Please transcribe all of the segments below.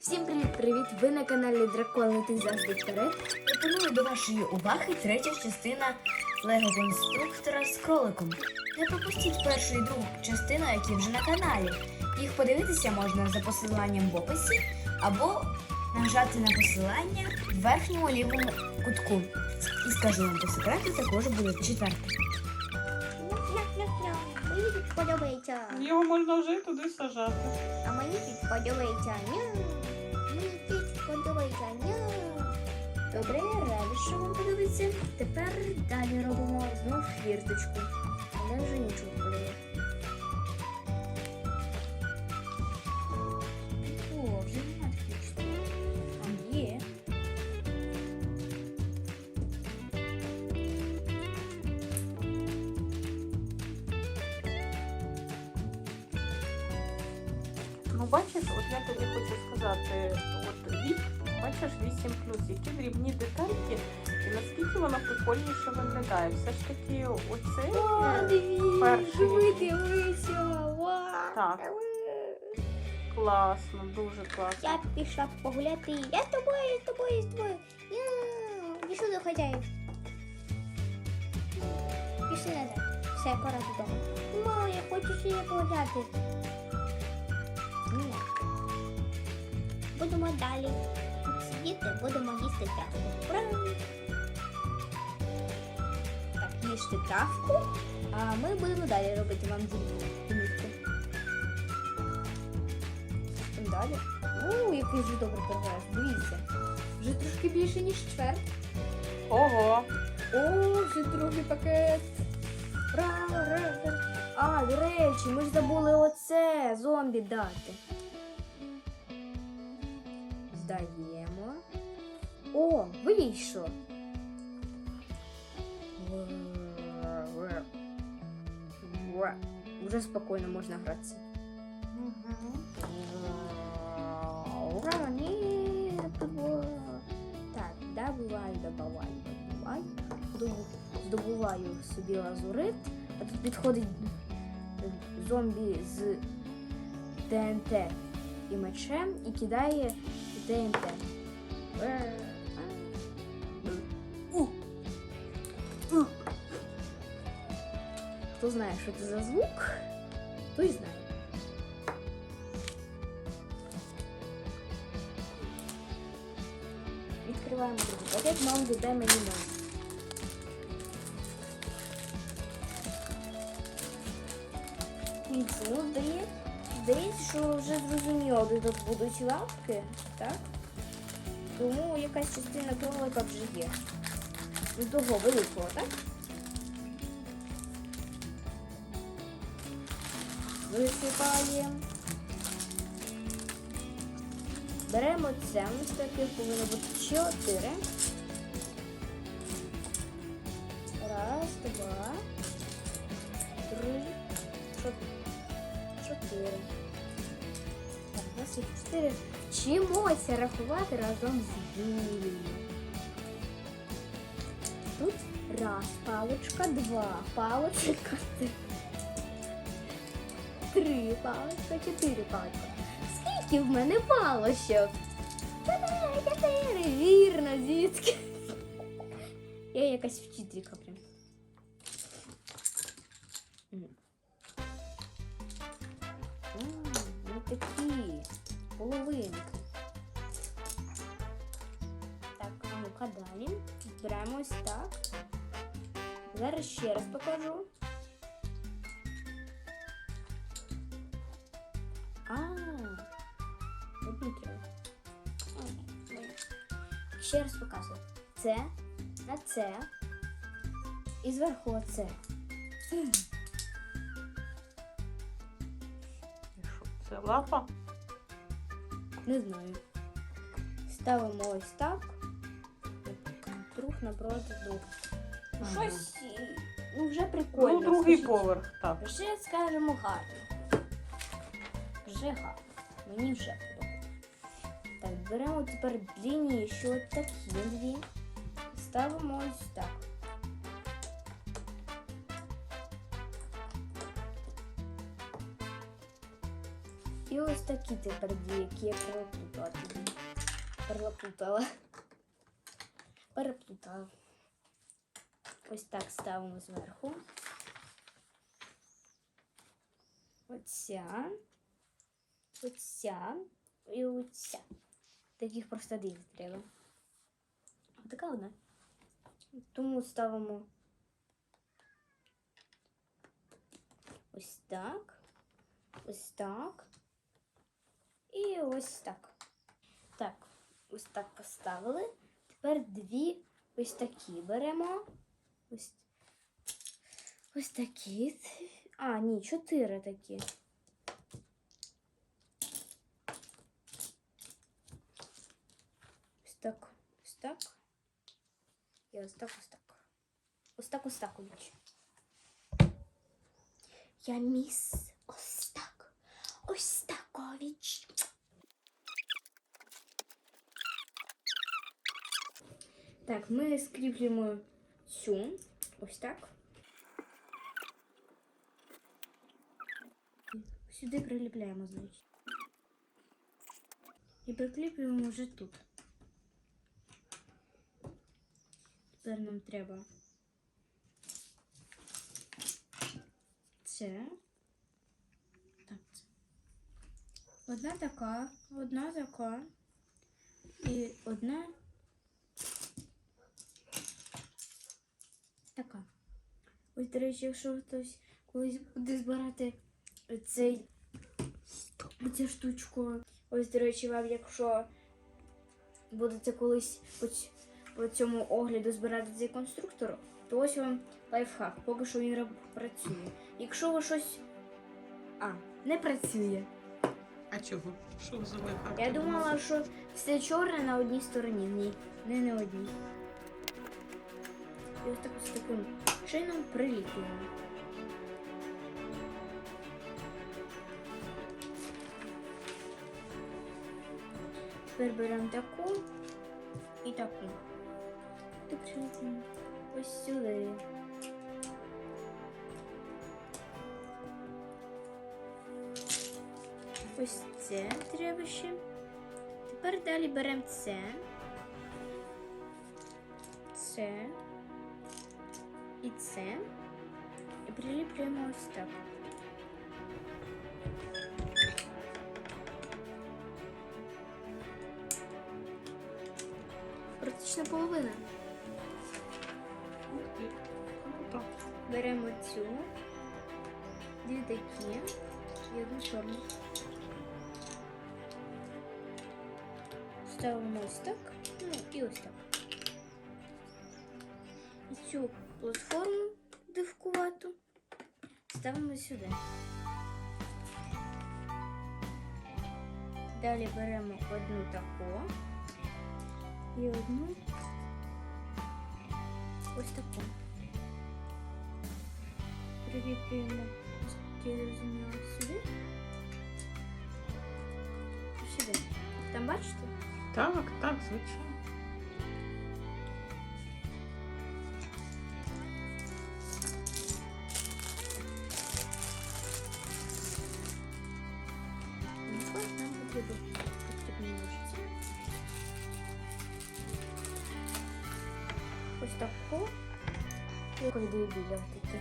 Всім привіт-привіт! Ви на каналі Дракон летить завжди вперед. Пропоную до вашої уваги третя частина Лего конструктора з кроликом. Не пропустіть першу і другу частину, які вже на каналі. Їх подивитися можна за посиланням в описі або нажати на посилання в верхньому лівому кутку. І скажу вам по секрету, також буде четверте. Подобається. Його можна вже туди сажати. А мені тут подобається. Ня. Мені тут подобається. Ня. Добре, я рада, що вам подобається. Тепер далі робимо знов хвірточку. Але вже нічого немає хвірточки. Ну, бачиш, от я тобі хочу сказати, от вік, бачиш 8 які дрібні детальки, і наскільки воно прикольніше виглядає. Все ж таки, оцей е, перший. Так. класно, дуже класно. Я пішла погуляти. Я з тобою, я з тобою, я з тобою. Я. Пішли до хазяїв. Пішли назад. Все, пора додому. Мама, я хочу ще погуляти. Будемо далі сидіти, будемо їсти травку. Ура! Так, їжте травку, а ми будемо далі робити вам домівку. Далі. О, який вже добре прогрес. Дивіться. Вже трошки більше, ніж чверть. Ого! О, вже другий пакет. Ура, ура, ура. А, до речі, ми ж забули оце зомбі дати. Здаємо. О, вийшло. Уже спокійно можна гратися. Ура, ні, Так, добуваю, добуваю, добуваю. Здобуваю собі лазурит. А тут підходить зомбі з ТНТ і мечем і кидає У. У. Хто знає, що це за звук, той знає. Відкриваємо другий пакет, мам додає мені ну здає- здається, що вже зрозуміло, де тут будуть лапки, так? Тому якась частина кролика вже є. З того великого, так? Висипаємо. Беремо це, ось таких повинно бути чотири. Раз, два, три. Так, у нас їх чотири. Вчимося рахувати разом з Юлією. Тут раз паличка, два паличка, три. Паличка, чотири паличка. Скільки в мене паличок? Чотири. Вірно, звідки? Я якась вчителька прям. Половинки. Так, ну-ка далі. Беремо ось так. Зараз ще раз покажу. А, тут. Ще раз показую. Це на це. І зверху оце. Це лапа? Не знаю. Ставимо ось так. Друг напроти друга. Ага. Щось ну, вже прикольно. Ну, другий скажіть. поверх, так. Вже скажемо гарно. Вже гарно. Мені вже подобається. Так, беремо тепер длинніші от такі дві. Ставимо ось так. І ось такі тепер дві, які я прикрутила. переплутала. Переплутала. Ось так ставимо зверху. Оця. Оця. І оця. Таких просто дві треба. Така одна. Тому ставимо ось так. Ось так. Ось так. Так, ось так поставили. Тепер дві ось такі беремо. Ось, ось такі. А, ні, чотири такі. Ось так, ось так. І ось так, ось так. Ось так, ось так, Оліч. Я міс Остак. Остакович. Так, ми скріплюємо цю. Ось так. Сюди приліпляємо, значить. І прикріплюємо вже тут. Тепер нам треба це. Так, це. Одна така, одна така і одна така. Ось, до речі, якщо хтось колись буде збирати цей цю штучку. Ось, до речі, вам, якщо будете колись по, по цьому огляду збирати цей конструктор, то ось вам лайфхак. Поки що він працює. Якщо ви щось. А, не працює. А чого? Що за лайфхак? Я думала, що все чорне на одній стороні. Ні, не на одній. І ось так ось таким чином приліплюємо. Тепер беремо таку і таку. І приліплюємо ось сюди. Ось це треба ще. Тепер далі беремо це. Це. І це. І приліплюємо ось так. Практично половина. Беремо цю. Дві такі і одну чорну. Ставимо ось так, ну і ось так. І цю платформу дивкувату ставимо сюди. Далі беремо одну таку і одну ось таку. Приліплюємо, я зрозуміла, сюди. І сюди. Там бачите? Так, так, звичайно. Якось біля такі.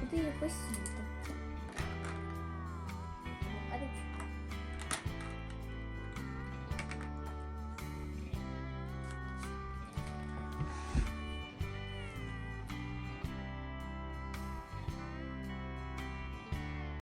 Куди я світа.